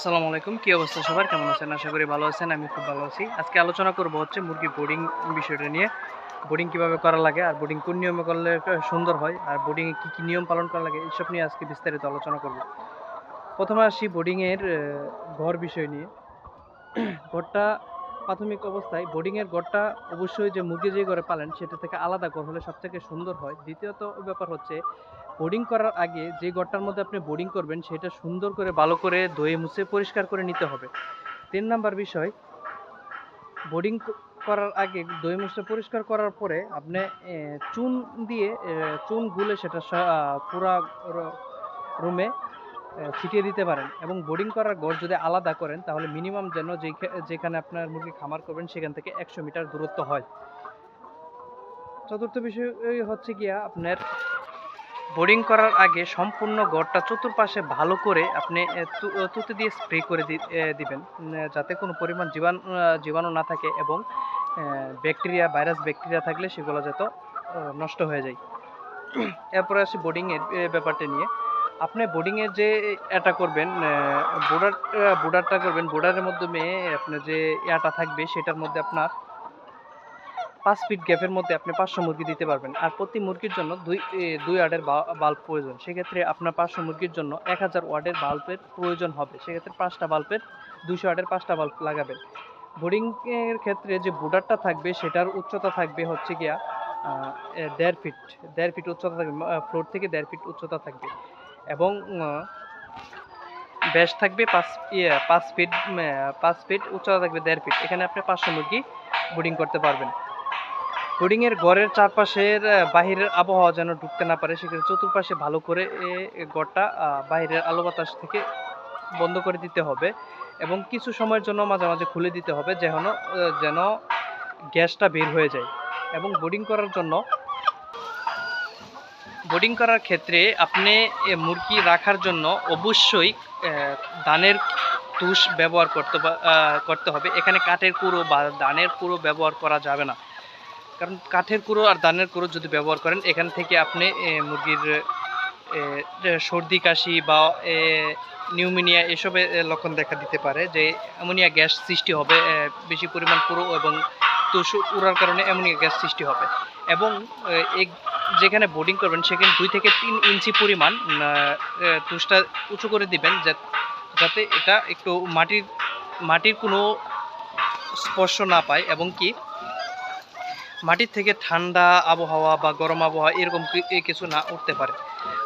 আসসালামু আলাইকুম। কি অবস্থা সবার? কেমন আছেন? আশা করি ভালো আছেন, আমি খুব ভালো আছি। আজকে আলোচনা করব হচ্ছে মুরগি বোর্ডিং বিষয়টা নিয়ে। বোর্ডিং কীভাবে করা লাগে আর বোর্ডিং কোন নিয়মে করলে সুন্দর হয় আর বোর্ডিং এ কি কি নিয়ম পালন করা লাগে, এইসব নিয়ে আজকে বিস্তারিত আলোচনা করব। প্রথমে আসি বোর্ডিং এর ঘর বিষয় নিয়ে। ঘরটা প্রাথমিক অবস্থায় বোর্ডিং এর ঘরটা অবশ্যই যে মুরগি যে ঘরে পালেন, সেটা থেকে আলাদা ঘর হলে সবথেকে সুন্দর হয়। দ্বিতীয়ত ব্যাপার হচ্ছে বোর্ডিং করার আগে যে ঘরটার মধ্যে আপনি বোর্ডিং করবেন, সেটা সুন্দর করে ভালো করে ধুয়ে মুছে পরিষ্কার করে নিতে হবে। তিন নাম্বার বিষয় বোর্ডিং করার আগে দই মুছে পরিষ্কার করার পরে আপনি চুন দিয়ে চুন গুলে সেটা পুরা রুমে ছিটিয়ে দিতে পারেন। এবং বোর্ডিং করার ঘর যদি আলাদা করেন, তাহলে মিনিমাম যেন যেখা- যেখানে আপনার মুরগি খামার করবেন, সেখান থেকে একশো মিটার দূরত্ব হয়। চতুর্থ বিষয় হচ্ছে গিয়া আপনার বোর্ডিং করার আগে সম্পূর্ণ ঘরটা চতুর্পাশে ভালো করে আপনি তুতে দিয়ে স্প্রে করে দিবেন যাতে কোনো পরিমাণ জীবাণু জীবাণু না থাকে এবং ব্যাকটেরিয়া, ভাইরাস, ব্যাকটেরিয়া থাকলে সেগুলো যত নষ্ট হয়ে যায়। এরপরে আসি বোর্ডিংয়ের ব্যাপারটা নিয়ে। আপনি বোর্ডিংয়ের যে এটা করবেন বোর্ডার বোর্ডারটা করবেন, বোর্ডারের মাধ্যমে আপনার যে ইয়াটা থাকবে সেটার মধ্যে আপনার পাঁচ ফিট গ্যাপের মধ্যে আপনি পাঁচশো মুরগি দিতে পারবেন। আর প্রতি মুরগির জন্য দুই দুই ওয়ার্ডের বাল্ব প্রয়োজন। সেক্ষেত্রে আপনার পাঁচশো মুরগির জন্য এক হাজার ওয়ার্ডের বাল্বের প্রয়োজন হবে। সেক্ষেত্রে পাঁচটা বাল্বের দুশো ওয়ার্ডের পাঁচটা বাল্ব লাগাবেন। বোর্ডিং এর ক্ষেত্রে যে বোর্ডারটা থাকবে, সেটার উচ্চতা থাকবে হচ্ছে গিয়া দেড় ফিট দেড় ফিট উচ্চতা থাকবে ফ্লোর থেকে দেড় ফিট উচ্চতা থাকবে। এবং ব্যাস থাকবে পাঁচ ইয়ে পাঁচ ফিট পাঁচ ফিট উচ্চতা থাকবে দেড় ফিট এখানে আপনি পাঁচশো মুরগি বোর্ডিং করতে পারবেন। বোর্ডিং এর ঘরের চারপাশের বাহিরের আবহাওয়া যেন ঢুকতে না পারে, সেক্ষেত্রে চতুর্পাশে ভালো করে ঘরটা বাহিরের আলো বাতাস থেকে বন্ধ করে দিতে হবে এবং কিছু সময়ের জন্য মাঝে মাঝে খুলে দিতে হবে যেন যেন গ্যাসটা বের হয়ে যায় এবং বোর্ডিং করার জন্য, বোর্ডিং করার ক্ষেত্রে আপনি মুরগি রাখার জন্য অবশ্যই ধানের তুষ ব্যবহার করতে করতে হবে। এখানে কাঠের কুড়ো বা ধানের কুড়ো ব্যবহার করা যাবে না। কারণ কাঠের কুড়ো আর ধানের কুড়ো যদি ব্যবহার করেন, এখান থেকে আপনি মুরগির সর্দি, কাশি বা নিউমিনিয়া এসবের লক্ষণ দেখা দিতে পারে যে অ্যামোনিয়া গ্যাস সৃষ্টি হবে বেশি পরিমাণ কুড়ো এবং তুষ উড়ার কারণে অ্যামোনিয়া গ্যাস সৃষ্টি হবে। এবং যেখানে বোর্ডিং করবেন, সেখানে দুই থেকে তিন ইঞ্চি পরিমাণ তুষটা উঁচু করে দিবেন যাতে এটা একটু মাটির মাটির কোনো স্পর্শ না পায় এবং কি মাটির থেকে ঠান্ডা আবহাওয়া বা গরম আবহাওয়া এরকম কিছু না উঠতে পারে।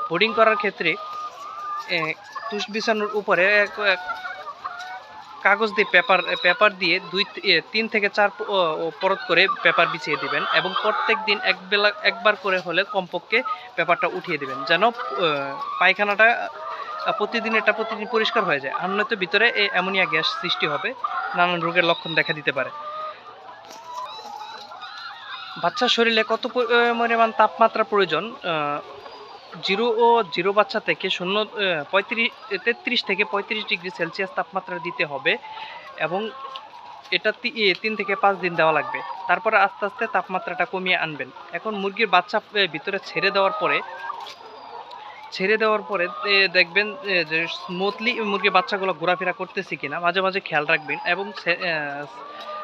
বোর্ডিং করার ক্ষেত্রে তুষ বিছানোর উপরে কাগজ দিয়ে পেপার পেপার দিয়ে দুই তিন থেকে চার পরত করে পেপার বিছিয়ে দিবেন এবং প্রত্যেক দিন এক বেলা, একবার করে হলে কমপক্ষে পেপারটা উঠিয়ে দিবেন যেন পায়খানাটা প্রতিদিন এটা প্রতিদিন পরিষ্কার হয়ে যায়। আর নয়তো ভিতরে অ্যামোনিয়া গ্যাস সৃষ্টি হবে, নানান রোগের লক্ষণ দেখা দিতে পারে। বাচ্চার শরীরে কত পরি- পরিমাণ তাপমাত্রা প্রয়োজন? জিরো ও জিরো বাচ্চা থেকে শূন্য পঁয়ত্রিশ, তেত্রিশ থেকে পঁয়ত্রিশ ডিগ্রি সেলসিয়াস তাপমাত্রা দিতে হবে এবং এটা তিন থেকে পাঁচ দিন দেওয়া লাগবে। তারপরে আস্তে আস্তে তাপমাত্রাটা কমিয়ে আনবেন। এখন মুরগির বাচ্চা ভিতরে ছেড়ে দেওয়ার পরে, ছেড়ে দেওয়ার পরে দেখবেন যে স্মুথলি মুরগির বাচ্চাগুলো ঘোরাফেরা করতেছে কিনা, মাঝে মাঝে খেয়াল রাখবেন এবং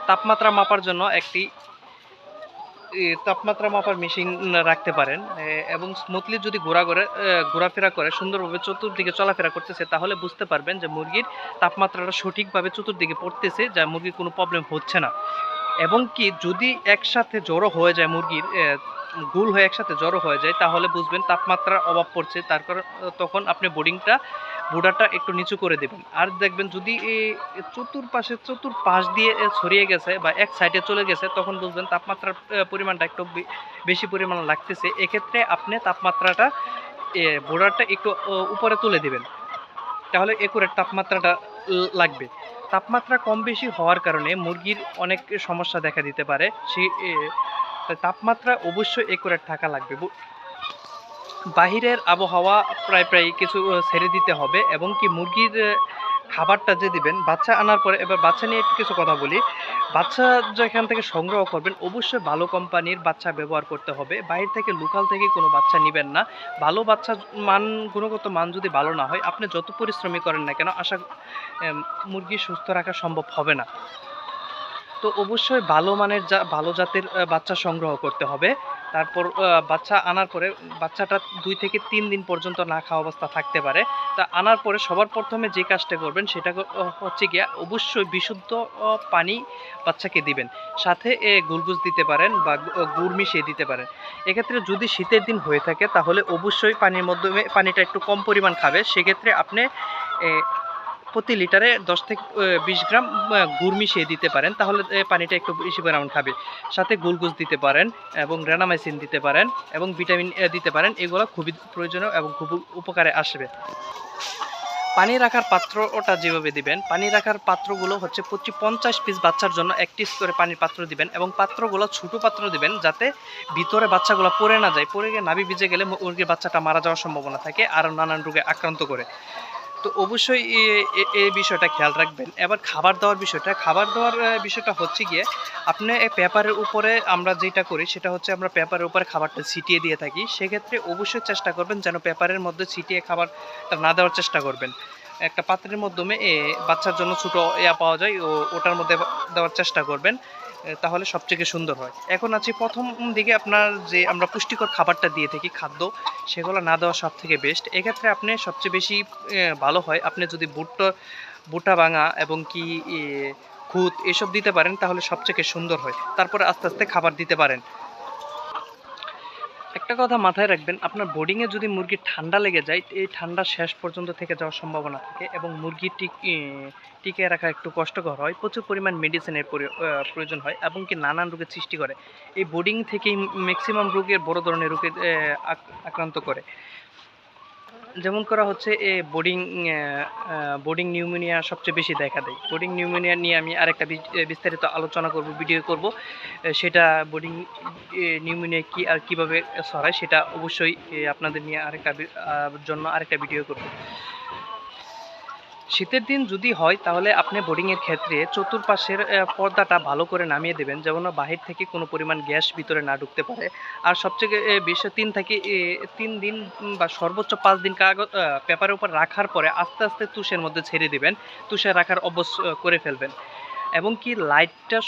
তাপমাত্রা মাপার জন্য একটি তাপমাত্রা মাপার মেশিন রাখতে পারেন এবং স্মুথলি যদি ঘোরা করে ঘোরাফেরা করে, সুন্দরভাবে চতুর্দিকে চলাফেরা করতেছে, তাহলে বুঝতে পারবেন যে মুরগির তাপমাত্রাটা সঠিকভাবে চতুর্দিকে পড়তেছে, যা মুরগির কোনো প্রবলেম হচ্ছে না। এবং কি যদি একসাথে জড়ো হয়ে যায় মুরগির গুল হয়ে একসাথে জড়ো হয়ে যায়, তাহলে বুঝবেন তাপমাত্রার অভাব পড়ছে। তার কারণ তখন আপনি বোর্ডিংটা বুডাটা একটু নিচু করে দেবেন। আর দেখবেন যদি চতুর্পাশে চতুর্পাশ দিয়ে ছড়িয়ে গেছে বা এক সাইডে চলে গেছে, তখন বুঝবেন তাপমাত্রার পরিমাণটা একটু বেশি পরিমাণ লাগতেছে। এক্ষেত্রে আপনি তাপমাত্রাটা বোর্ডারটা একটু উপরে তুলে দিবেন। তাহলে একুরেট তাপমাত্রাটা লাগবে। তাপমাত্রা কম বেশি হওয়ার কারণে মুরগির অনেক সমস্যা দেখা দিতে পারে। সে তাপমাত্রা অবশ্যই একুরেট থাকা লাগবে। বাহিরের আবহাওয়া প্রায় প্রায় কিছু ছেড়ে দিতে হবে এবং কি মুরগির খাবারটা যে দিবেন, বাচ্চা আনার পরে, এবার বাচ্চা নিয়ে একটু কিছু কথা বলি। বাচ্চা যেখান থেকে সংগ্রহ করবেন, অবশ্যই ভালো কোম্পানির বাচ্চা ব্যবহার করতে হবে। বাইরে থেকে লোকাল থেকে কোনো বাচ্চা নেবেন না। ভালো বাচ্চা মান, গুণগত মান যদি ভালো না হয়, আপনি যত পরিশ্রমী করেন না কেন, আশা মুরগি সুস্থ রাখা সম্ভব হবে না। তো অবশ্যই ভালো মানের যা ভালো জাতের বাচ্চা সংগ্রহ করতে হবে। তারপর বাচ্চা আনার পরে বাচ্চাটা দুই থেকে তিন দিন পর্যন্ত না খাওয়া অবস্থা থাকতে পারে। তা আনার পরে সবার প্রথমে যে কাজটা করবেন সেটা হচ্ছে গিয়া অবশ্যই বিশুদ্ধ পানি বাচ্চাকে দিবেন। সাথে, এ, গুলগুজ দিতে পারেন বা গুড় মিশিয়ে দিতে পারেন। এক্ষেত্রে যদি শীতের দিন হয়ে থাকে তাহলে অবশ্যই পানির মাধ্যমে, পানিটা একটু কম পরিমাণ খাবে। সেক্ষেত্রে আপনি প্রতি লিটারে দশ থেকে বিশ গ্রাম গুড় মিশিয়ে দিতে পারেন। তাহলে পানিটা একটু বেশি পরিমাণ খাবে। সাথে গুলগুজ দিতে পারেন এবং রেনামাইসিন দিতে পারেন এবং ভিটামিন এ, দিতে পারেন। এগুলো খুবই প্রয়োজনীয় এবং খুব উপকারে আসবে। পানি রাখার পাত্রটা যেভাবে দিবেন, পানি রাখার পাত্রগুলো হচ্ছে প্রতি পঞ্চাশ পিস বাচ্চার জন্য একটি করে পানির পাত্র দিবেন এবং পাত্রগুলো ছোটো পাত্র দিবেন যাতে ভিতরে বাচ্চাগুলো পড়ে না যায়। পড়ে গিয়ে নাভি ভিজে গেলে মুরগির বাচ্চাটা মারা যাওয়ার সম্ভাবনা থাকে আর নানান রোগে আক্রান্ত করে। তো অবশ্যই এই বিষয়টা খেয়াল রাখবেন। এবার খাবার দেওয়ার বিষয়টা, খাবার দেওয়ার বিষয়টা হচ্ছে গিয়ে আপনি পেপারের উপরে আমরা যেটা করি সেটা হচ্ছে আমরা পেপারের উপরে খাবারটা ছিটিয়ে দিয়ে থাকি। সেক্ষেত্রে অবশ্যই চেষ্টা করবেন যেন পেপারের মধ্যে ছিটিয়ে খাবারটা না দেওয়ার চেষ্টা করবেন। একটা পাত্রের মাধ্যমে বাচ্চার জন্য ছোটো ইয়া পাওয়া যায়, ও, ওটার মধ্যে দেওয়ার চেষ্টা করবেন। তাহলে সবথেকে সুন্দর হয়। এখন আছে প্রথম দিকে আপনার যে আমরা পুষ্টিকর খাবারটা দিয়ে থাকি, খাদ্য, সেগুলো না দেওয়া সব থেকে বেস্ট এক্ষেত্রে আপনি সবচেয়ে বেশি ভালো হয়। আপনি যদি বুটটা, বুটা ভাঙা এবং কি খুদ এসব দিতে পারেন, তাহলে সবথেকে সুন্দর হয়। তারপরে আস্তে আস্তে খাবার দিতে পারেন। একটা কথা মাথায় রাখবেন, আপনার বোর্ডিংয়ে যদি মুরগির ঠান্ডা লেগে যায়, এই ঠান্ডা শেষ পর্যন্ত থেকে যাওয়ার সম্ভাবনা থাকে এবং মুরগি টিক রাখা একটু কষ্টকর হয়, প্রচুর পরিমাণ মেডিসিনের প্রয়োজন হয় এবং কি নানান রোগের সৃষ্টি করে। এই বোর্ডিং থেকেই ম্যাক্সিমাম রোগের, বড় ধরনের রোগে আক- আক্রান্ত করে। যেমন করা হচ্ছে, এ বোর্ডিং বোর্ডিং নিউমোনিয়া সবচেয়ে বেশি দেখা দেয়। বোর্ডিং নিউমোনিয়া নিয়ে আমি আরেকটা বিস্তারিত আলোচনা করব ভিডিও করব। সেটা বোর্ডিং নিউমোনিয়া কি আর কীভাবে ছড়ায়, সেটা অবশ্যই আপনাদের নিয়ে আরেকটা জন্য আরেকটা ভিডিও করব। শীতের দিন যদি হয়, তাহলে আপনি বোর্ডিংয়ের ক্ষেত্রে চতুর্পাশের পর্দাটা ভালো করে নামিয়ে দেবেন যেমন বাহির থেকে কোনো পরিমাণ গ্যাস ভিতরে না ঢুকতে পারে। আর সবচেয়ে বেশি তিন থেকে তিন দিন বা সর্বোচ্চ পাঁচ দিন কাগজ পেপারের উপর রাখার পরে আস্তে আস্তে তুষের মধ্যে ছেড়ে দিবেন, তুষে রাখার অভ্যস করে ফেলবেন। এবং কি লাইটটা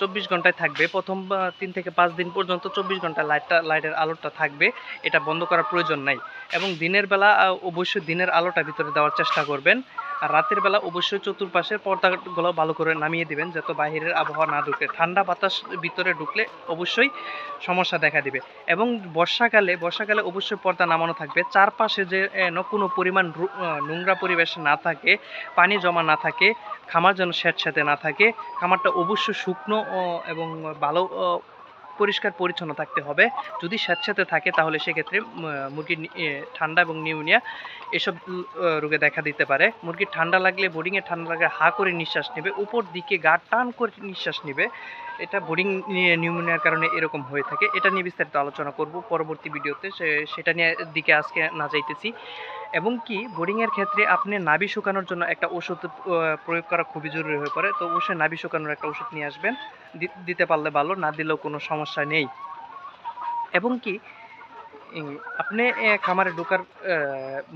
চব্বিশ ঘন্টায় থাকবে, প্রথম তিন থেকে পাঁচ দিন পর্যন্ত চব্বিশ ঘণ্টা লাইটটা, লাইটের আলোটা থাকবে, এটা বন্ধ করার প্রয়োজন নাই। এবং দিনের বেলা অবশ্যই দিনের আলোটা ভিতরে দেওয়ার চেষ্টা করবেন। আর রাতের বেলা অবশ্যই চতুর্পাশের পর্দাগুলো ভালো করে নামিয়ে দিবেন, যাতে বাইরের আবহাওয়া না ঢুকে। ঠান্ডা বাতাস ভিতরে ঢুকলে অবশ্যই সমস্যা দেখা দিবে। এবং বর্ষাকালে বর্ষাকালে অবশ্যই পর্দা নামানো থাকবে। চারপাশে যে কোনো পরিমাণ নোংরা পরিবেশ না থাকে, পানি জমা না থাকে, খামার যেন স্যাঁতস্যাঁতে না থাকে, খামারটা অবশ্যই শুকনো এবং ভালো পরিষ্কার পরিচ্ছন্ন থাকতে হবে। যদি স্যাঁতস্যাঁতে থাকে তাহলে সেক্ষেত্রে মুরগির ঠান্ডা এবং নিউমোনিয়া এসব রোগে দেখা দিতে পারে। মুরগির ঠান্ডা লাগলে বোর্ডিংয়ে ঠান্ডা লাগলে হা করে নিঃশ্বাস নেবে, উপর দিকে গা টান করে নিঃশ্বাস নেবে। এটা বোর্ডিং নিউমোনিয়ার কারণে এরকম হয়ে থাকে। এটা নিয়ে বিস্তারিত আলোচনা করব পরবর্তী ভিডিওতে। সেটা নিয়ে দিকে আজকে না যাইতেছি। এবং কি বোর্ডিংয়ের ক্ষেত্রে আপনি নাভি শুকানোর জন্য একটা ওষুধ প্রয়োগ করা খুবই জরুরি হয়ে পড়ে। তো অবশ্যই নাভি শুকানোর একটা ওষুধ নিয়ে আসবেন। দিতে পারলে ভালো, না দিলেও কোনো সমস্যা নেই। এবং কি আপনি খামারে ঢোকার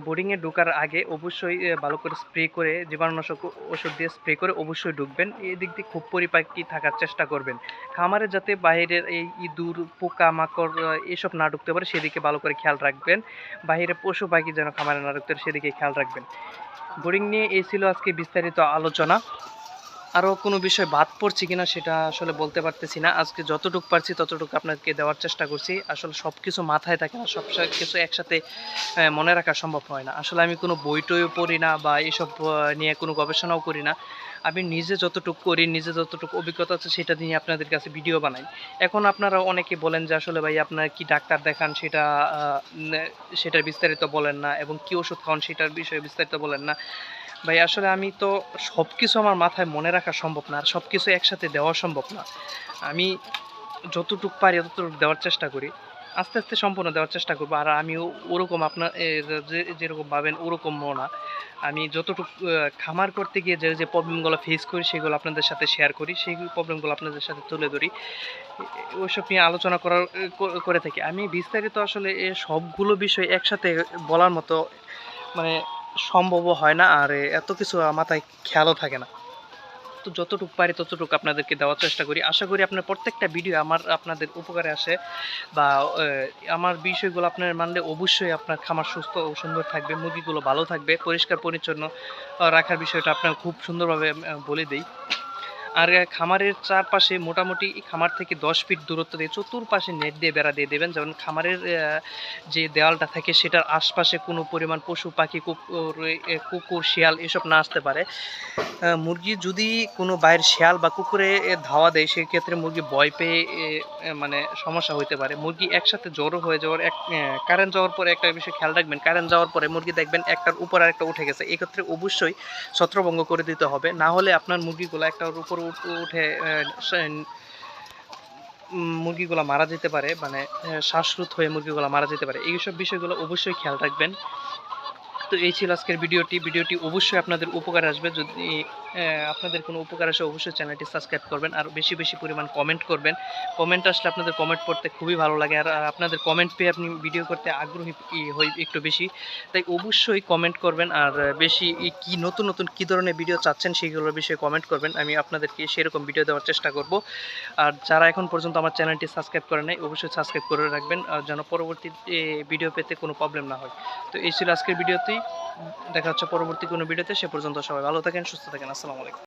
বোর্ডিংয়ে ঢোকার আগে অবশ্যই ভালো করে স্প্রে করে, জীবাণুনাশক ওষুধ দিয়ে স্প্রে করে অবশ্যই ঢুকবেন। এই দিক দিয়ে খুব পরিপাটি থাকার চেষ্টা করবেন। খামারে যাতে বাইরের এই ইঁদুর পোকা মাকড় এসব না ঢুকতে পারে, সেদিকে ভালো করে খেয়াল রাখবেন। বাইরে পশু পাখি যেন খামারে না ঢুকতে পারে, সেদিকে খেয়াল রাখবেন। বোরিং নিয়ে এই ছিল আজকে বিস্তারিত আলোচনা। আরও কোনো বিষয় বাদ পড়ছি কিনা সেটা আসলে বলতে পারতেছি না। আজকে যতটুকু পারছি ততটুকু আপনাকে দেওয়ার চেষ্টা করছি। আসলে সব কিছু মাথায় থাকে না, সব কিছু একসাথে মনে রাখা সম্ভব হয় না। আসলে আমি কোনো বই টইও পড়ি না বা এসব নিয়ে কোনো গবেষণাও করি না। আমি নিজে যতটুকু করি, নিজে যতটুকু অভিজ্ঞতা আছে সেটা নিয়ে আপনাদের কাছে ভিডিও বানাই। এখন আপনারা অনেকে বলেন যে, আসলে ভাই, আপনার কি ডাক্তার দেখান সেটা সেটার বিস্তারিত বলেন না এবং কি ওষুধ খাওয়ান সেটার বিষয়ে বিস্তারিত বলেন না। ভাই, আসলে আমি তো সব কিছু আমার মাথায় মনে রাখা সম্ভব না, আর সব কিছু একসাথে দেওয়া সম্ভব না। আমি যতটুকু পারি, ততটুকু দেওয়ার চেষ্টা করি। আস্তে আস্তে সম্পূর্ণ দেওয়ার চেষ্টা করব। আর আমিও ওরকম আপনার যে- যেরকম ভাবেন ওরকমও না। আমি যতটুকু খামার করতে গিয়ে যে যে প্রবলেমগুলো ফেস করি, সেগুলো আপনাদের সাথে শেয়ার করি। সেই প্রবলেমগুলো আপনাদের সাথে তুলে ধরি। ওইসব নিয়ে আলোচনা করার করে থাকি। আমি বিস্তারিত আসলে এ সবগুলো বিষয় একসাথে বলার মতো মানে সম্ভবও হয় না। আর এত কিছু মাথায় খেয়ালও থাকে না। তো যতটুকু পারি ততটুকু আপনাদেরকে দেওয়ার চেষ্টা করি। আশা করি আপনার প্রত্যেকটা ভিডিও আমার, আপনাদের উপকারে আসে বা আমার বিষয়গুলো আপনার মানলে অবশ্যই আপনার খামার সুস্থ ও সুন্দর থাকবে, মুরগিগুলো ভালো থাকবে, পরিষ্কার পরিচ্ছন্ন রাখার বিষয়টা আপনার খুব সুন্দরভাবে বলে দিই। আর খামারের চারপাশে মোটামুটি খামার থেকে দশ ফিট দূরত্ব দিয়ে চতুর্পাশে নেট দিয়ে বেড়া দিয়ে দেবেন। যেমন খামারের যে দেওয়ালটা থাকে সেটার আশপাশে কোনো পরিমাণ পশু, পাখি, কুকুর কুকুর, শিয়াল এসব না আসতে পারে। মুরগি যদি কোনো বাইরের শিয়াল বা কুকুরে ধাওয়া দেয়, সেক্ষেত্রে মুরগি ভয় পেয়ে মানে সমস্যা হতে পারে। মুরগি একসাথে জড়ো হয়ে যাওয়ার এক কারেন্ট যাওয়ার পরে একটা বিষয় খেয়াল রাখবেন, কারেন্ট যাওয়ার পরে মুরগি দেখবেন একটার উপর আর একটা উঠে গেছে। এক্ষেত্রে অবশ্যই ছত্রভঙ্গ করে দিতে হবে। না হলে আপনার মুরগিগুলো একটার উপর উঠ- মুরগিগুলো মারা যেতে পারে মানে শ্বাসরুত হয়ে মুরগিগুলো মারা যেতে পারে। এইসব বিষয়গুলো অবশ্যই খেয়াল রাখবেন। তো এই ছিল আজকের ভিডিওটি। ভিডিওটি অবশ্যই আপনাদের উপকার আসবে। যদি আপনাদের কোনো উপকার আসে অবশ্যই চ্যানেলটি সাবস্ক্রাইব করবেন আর বেশি বেশি পরিমাণ কমেন্ট করবেন। কমেন্ট আসলে আপনাদের কমেন্ট পড়তে খুবই ভালো লাগে আর আপনাদের কমেন্ট পেয়ে আপনি ভিডিও করতে আগ্রহী হই একটু বেশি। তাই অবশ্যই কমেন্ট করবেন আর বেশি কি নতুন নতুন কি ধরনের ভিডিও চাচ্ছেন সেইগুলোর বিষয়ে কমেন্ট করবেন। আমি আপনাদেরকে সেরকম ভিডিও দেওয়ার চেষ্টা করব। আর যারা এখন পর্যন্ত আমার চ্যানেলটি সাবস্ক্রাইব করে নাই, অবশ্যই সাবস্ক্রাইব করে রাখবেন আর যেন পরবর্তী ভিডিও পেতে কোনো প্রবলেম না হয়। তো এই ছিল আজকের ভিডিওতেই দেখা হচ্ছে পরবর্তী কোনো ভিডিওতে সে পর্যন্ত সবাই ভালো থাকেন, সুস্থ থাকেন। আসসালামু আলাইকুম।